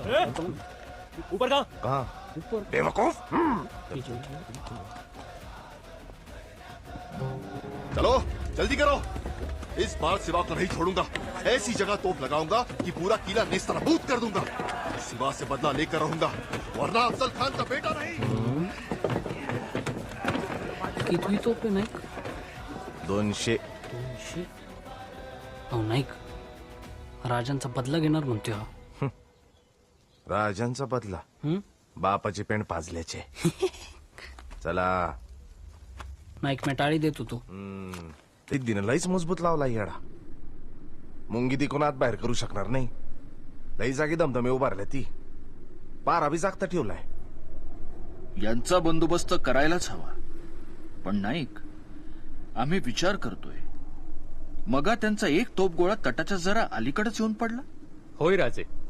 ऊपर का कहा बेवकूफ चलो जल्दी करो। इस बार सिवा को नहीं छोड़ूंगा। ऐसी जगह तोप लगाऊंगा कि पूरा किला नेस्तनाबूद कर दूंगा। सिवा से बदला लेकर रहूंगा वरना अफजल खान का बेटा नहीं। कितवी तोपे नाईक दोनशे। दोनशे? अहो नाईक राजांचा बदला घेणार म्हणते हा। राजांचा बदला. हं? बापाची पेंड पाजल्याचे. चला. नाईक मी टाळी देत होतो हम्म, ते दिन लईच मजबूत लावला येडा. मुंगी ती कोणात बाहेर करू शकणार नाही. लई जागी दमदमे उभारल्या ती. पारा बी जागता ठेवलाय. यांचा बंदोबस्त करायलाच हवा. पण नाईक आम्ही विचार करतोय. मगा त्यांचा एक तोपगोळा तटाच्या जरा अलीकडेच येऊन पडला? होय राजे.